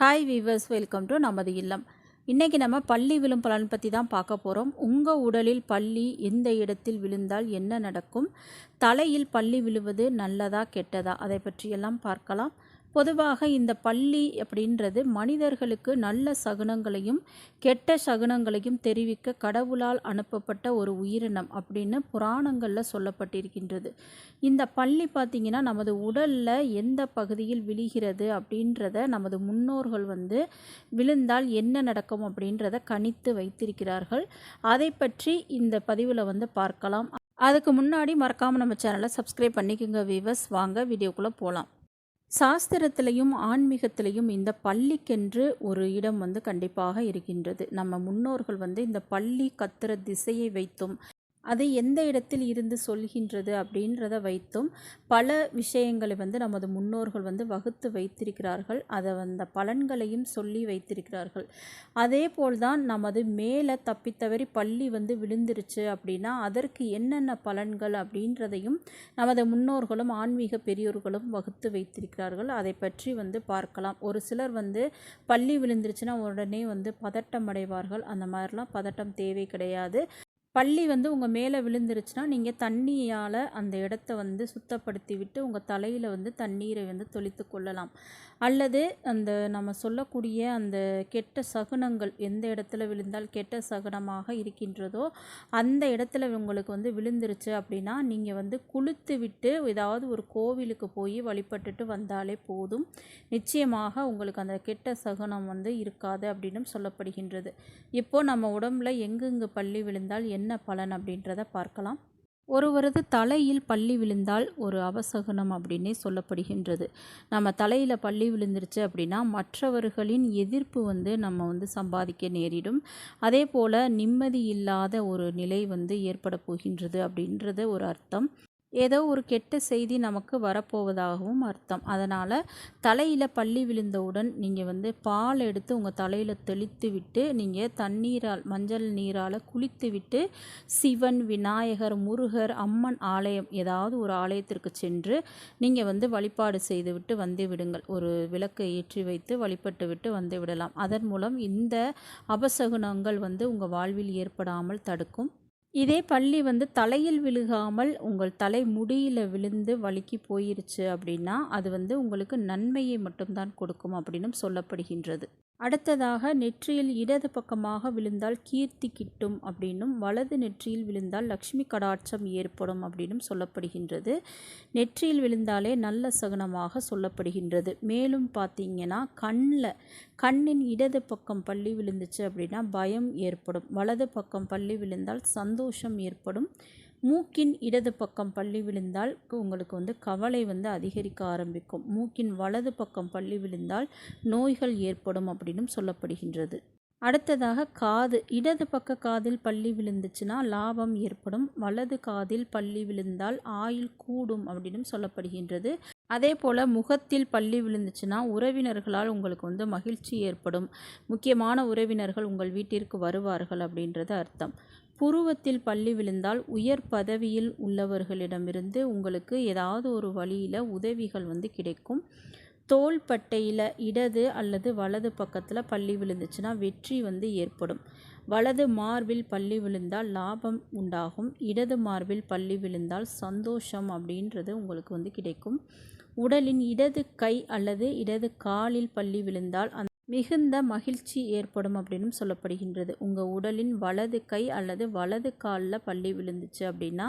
Hi viewers welcome to நமது இல்லம். இன்றைக்கி நம்ம பள்ளி விழும் பலன் பற்றி தான் பார்க்க போகிறோம் உங்கள் உடலில் பள்ளி எந்த இடத்தில் விழுந்தால் என்ன நடக்கும்? தலையில் பள்ளி விழுவது நல்லதா கெட்டதா? அதை பற்றியெல்லாம் பார்க்கலாம். பொதுவாக இந்த பள்ளி அப்படின்றது மனிதர்களுக்கு நல்ல சகுனங்களையும் கெட்ட சகுனங்களையும் தெரிவிக்க கடவுளால் அனுப்பப்பட்ட ஒரு உயிரினம் அப்படின்னு புராணங்களில் சொல்லப்பட்டிருக்கின்றது. இந்த பள்ளி பார்த்திங்கன்னா நமது உடலில் எந்த பகுதியில் விழுகிறது அப்படின்றத நமது முன்னோர்கள் வந்து விழுந்தால் என்ன நடக்கும் அப்படின்றத கணித்து வைத்திருக்கிறார்கள். அதை பற்றி இந்த பதிவில் வந்து பார்க்கலாம். அதுக்கு முன்னாடி மறக்காமல் நம்ம சேனலை சப்ஸ்கிரைப் பண்ணிக்கோங்க வீவர்ஸ் வாங்க வீடியோக்குள்ளே போகலாம் சாஸ்திரத்திலையும் ஆன்மீகத்திலையும் இந்த பள்ளிக்கென்று ஒரு இடம் வந்து கண்டிப்பாக இருக்கின்றது. நம்ம முன்னோர்கள் வந்து இந்த பள்ளி கத்துற திசையை வைத்தும் அது எந்த இடத்தில் இருந்து சொல்கின்றது அப்படின்றத வைத்தும் பல விஷயங்களை வந்து நமது முன்னோர்கள் வந்து வகுத்து வைத்திருக்கிறார்கள். அதை அந்த பலன்களையும் சொல்லி வைத்திருக்கிறார்கள். அதே போல்தான் நமது மேலே தப்பித்தவறி பள்ளி வந்து விழுந்துருச்சு அப்படின்னா அதற்கு என்னென்ன பலன்கள் அப்படின்றதையும் நமது முன்னோர்களும் ஆன்மீக பெரியோர்களும் வகுத்து வைத்திருக்கிறார்கள். அதை பற்றி வந்து பார்க்கலாம். ஒரு சிலர் வந்து பள்ளி விழுந்துருச்சுன்னா உடனே வந்து பதட்டம் அடைவார்கள். அந்த மாதிரிலாம் பதட்டம் தேவை கிடையாது. பள்ளி வந்து உங்கள் மேலே விழுந்துருச்சுன்னா நீங்கள் தண்ணியால் அந்த இடத்த வந்து சுத்தப்படுத்தி விட்டு உங்கள் தலையில் வந்து தண்ணீரை வந்து தொளித்து கொள்ளலாம். அல்லது அந்த நம்ம சொல்லக்கூடிய அந்த கெட்ட சகுனங்கள் எந்த இடத்துல விழுந்தால் கெட்ட சகுனமாக இருக்கின்றதோ அந்த இடத்துல உங்களுக்கு வந்து விழுந்துருச்சு அப்படின்னா நீங்கள் வந்து குளித்து விட்டு ஏதாவது ஒரு கோவிலுக்கு போய் வழிபட்டுட்டு வந்தாலே போதும். நிச்சயமாக உங்களுக்கு அந்த கெட்ட சகுனம் வந்து இருக்காது அப்படின்னு சொல்லப்படுகின்றது. இப்போது நம்ம உடம்புல எங்கெங்கு பள்ளி விழுந்தால் என்ன என்ன பலன் அப்படின்றத பார்க்கலாம். ஒருவரது தலையில் பள்ளி விழுந்தால் ஒரு அவசகனம் அப்படின்னே சொல்லப்படுகின்றது. நம்ம தலையில் பள்ளி விழுந்துருச்சு அப்படின்னா மற்றவர்களின் எதிர்ப்பு வந்து நம்ம வந்து சம்பாதிக்க நேரிடும். அதே போல் நிம்மதி இல்லாத ஒரு நிலை வந்து ஏற்பட போகின்றது அப்படின்றது ஒரு அர்த்தம். ஏதோ ஒரு கெட்ட செய்தி நமக்கு வரப்போவதாகவும் அர்த்தம். அதனால் தலையில் பள்ளி விழுந்தவுடன் நீங்கள் வந்து பால் எடுத்து உங்கள் தலையில் தெளித்து விட்டு நீங்கள் தண்ணீரால் மஞ்சள் நீரால் குளித்து விட்டு சிவன் விநாயகர் முருகர் அம்மன் ஆலயம் ஏதாவது ஒரு ஆலயத்திற்கு சென்று நீங்கள் வந்து வழிபாடு செய்துவிட்டு வந்து விடுங்கள். ஒரு விளக்கை ஏற்றி வைத்து வழிபட்டு விட்டு வந்து விடலாம். அதன் மூலம் இந்த அபசகுனங்கள் வந்து உங்கள் வாழ்வில் ஏற்படாமல் தடுக்கும். இதே பள்ளி வந்து தலையில் விழுகாமல் உங்கள் தலை முடியில் விழுந்து வலிக்கு போயிருச்சு அப்படின்னா அது வந்து உங்களுக்கு நன்மையை மட்டும்தான் கொடுக்கும் அப்படின்னும் சொல்லப்படுகின்றது. அடுத்ததாக நெற்றியில் இடது பக்கமாக விழுந்தால் கீர்த்தி கிட்டும் அப்படின்னும் வலது நெற்றியில் விழுந்தால் லக்ஷ்மி கடாட்சம் ஏற்படும் அப்படின்னும் சொல்லப்படுகின்றது. நெற்றியில் விழுந்தாலே நல்ல சகுனமாக சொல்லப்படுகின்றது. மேலும் பார்த்தீங்கன்னா கண்ணில் கண்ணின் இடது பக்கம் பள்ளி விழுந்துச்சு அப்படின்னா பயம் ஏற்படும். வலது பக்கம் பள்ளி விழுந்தால் சந்தோஷம் ஏற்படும். மூக்கின் இடது பக்கம் பள்ளி விழுந்தால் உங்களுக்கு வந்து கவலை வந்து அதிகரிக்க ஆரம்பிக்கும். மூக்கின் வலது பக்கம் பள்ளி விழுந்தால் நோய்கள் ஏற்படும் அப்படின்னும் சொல்லப்படுகின்றது. அடுத்ததாக காது. இடது பக்க காதில் பள்ளி விழுந்துச்சுன்னா லாபம் ஏற்படும். வலது காதில் பள்ளி விழுந்தால் ஆயில் கூடும் அப்படின்னும் சொல்லப்படுகின்றது. அதே போல் முகத்தில் பள்ளி விழுந்துச்சுன்னா உறவினர்களால் உங்களுக்கு வந்து மகிழ்ச்சி ஏற்படும். முக்கியமான உறவினர்கள் உங்கள் வீட்டிற்கு வருவார்கள் அப்படின்றது அர்த்தம். புருவத்தில் பள்ளி விழுந்தால் உயர் பதவியில் உள்ளவர்களிடமிருந்து உங்களுக்கு ஏதாவது ஒரு வழியில் உதவிகள் வந்து கிடைக்கும். தோள்பட்டையில் இடது அல்லது வலது பக்கத்தில் பள்ளி விழுந்துச்சுன்னா வெற்றி வந்து ஏற்படும். வலது மார்பில் பள்ளி விழுந்தால் லாபம் உண்டாகும். இடது மார்பில் பள்ளி விழுந்தால் சந்தோஷம் அப்படின்றது உங்களுக்கு வந்து கிடைக்கும். உடலின் இடது கை அல்லது இடது காலில் பள்ளி விழுந்தால் மிகுந்த மகிழ்ச்சி ஏற்படும் அப்படின்னு சொல்லப்படுகின்றது. உங்கள் உடலின் வலது கை அல்லது வலது காலில் பள்ளி விழுந்துச்சு அப்படின்னா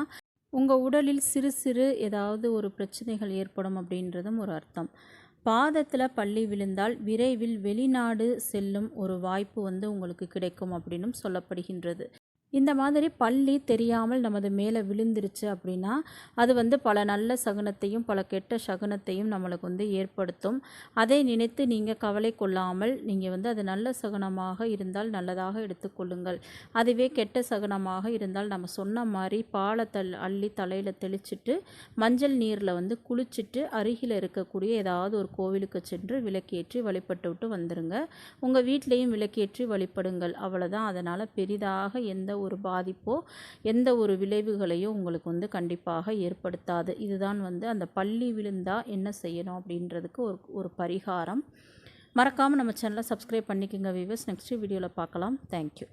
உங்கள் உடலில் சிறு சிறு ஏதாவது ஒரு பிரச்சனைகள் ஏற்படும் அப்படின்றதும் ஒரு அர்த்தம். பாதத்தில் பள்ளி விழுந்தால் விரைவில் வெளிநாடு செல்லும் ஒரு வாய்ப்பு வந்து உங்களுக்கு கிடைக்கும் அப்படின்னும் சொல்லப்படுகின்றது. இந்த மாதிரி பள்ளி தெரியாமல் நமது மேலே விழுந்துருச்சு அப்படின்னா அது வந்து பல நல்ல சகுனத்தையும் பல கெட்ட சகுனத்தையும் நம்மளுக்கு வந்து ஏற்படுத்தும். அதை நினைத்து நீங்கள் கவலை கொள்ளாமல் நீங்கள் வந்து அது நல்ல சகுனமாக இருந்தால் நல்லதாக எடுத்துக்கொள்ளுங்கள் அதுவே கெட்ட சகுனமாக இருந்தால் நம்ம சொன்ன மாதிரி பாலத்தல் அள்ளி தலையில் தெளிச்சிட்டு மஞ்சள் நீரில் வந்து குளிச்சுட்டு அருகில் இருக்கக்கூடிய ஏதாவது ஒரு கோவிலுக்கு சென்று விளக்கேற்றி வழிபட்டு விட்டு வந்துடுங்க உங்கள் வீட்லேயும் விளக்கேற்றி வழிபடுங்கள். அவ்வளோதான் அதனால் பெரிதாக எந்த ஒரு பாதிப்போ எந்த ஒரு விளைவுகளையும் உங்களுக்கு வந்து கண்டிப்பாக ஏற்படுத்தாது. இதுதான் வந்து அந்த பள்ளி விழுந்தால் என்ன செய்யணும் அப்படின்றதுக்கு ஒரு ஒரு பரிகாரம். மறக்காமல் நம்ம சேனலை சப்ஸ்கிரைப் பண்ணிக்கோங்க வீவர்ஸ் நெக்ஸ்ட் வீடியோவில் பார்க்கலாம். தேங்க்யூ